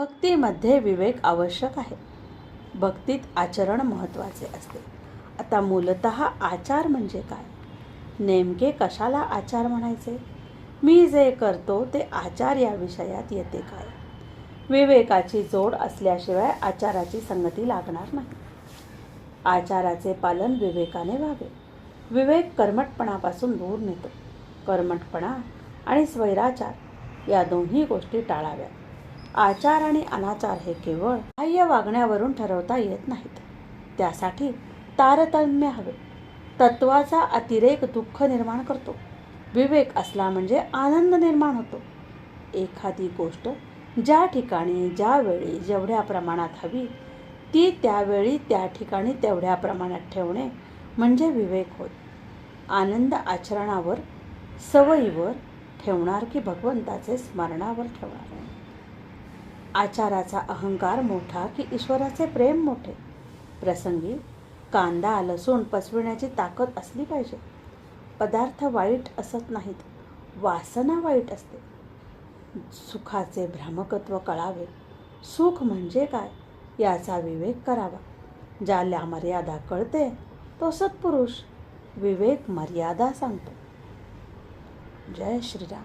भक्तीमध्ये विवेक आवश्यक आहे. भक्तीत आचरण महत्त्वाचे असते. आता मूलत आचार म्हणजे काय? नेमके कशाला आचार म्हणायचे? मी जे करतो ते आचार या विषयात येते काय? विवेकाची जोड असल्याशिवाय आचाराची संगती लागणार नाही. आचाराचे पालन विवेकाने व्हावे. विवेक कर्मटपणापासून दूर नेतो. कर्मटपणा आणि स्वैराचार या दोन्ही गोष्टी टाळाव्या आचार आणि अनाचार हे केवळ बाह्य वागण्यावरून ठरवता येत नाहीत. त्यासाठी तारतम्य हवे. तत्वाचा अतिरेक दुःख निर्माण करतो. विवेक असला म्हणजे आनंद निर्माण होतो. एखादी गोष्ट ज्या ठिकाणी ज्यावेळी जेवढ्या प्रमाणात हवी ती त्यावेळी त्या ठिकाणी तेवढ्या प्रमाणात ठेवणे म्हणजे विवेक होय. आनंद आचरणावर सवयीवर ठेवणार की भगवंताचे स्मरणावर ठेवणार. आचाराचा अहंकार मोठा की ईश्वराचे प्रेम मोठे. प्रसंगी कांदा लसूण पचविण्याची ताकद असली पाहिजे. पदार्थ वाईट असत नाहीत वासना वाईट असते. सुखाचे भ्रामकत्व कळावे सुख म्हणजे काय याचा विवेक करावा. ज्याला मर्यादा कळते तो सत्पुरुष. विवेक मर्यादा सांगतो. जय श्रीराम.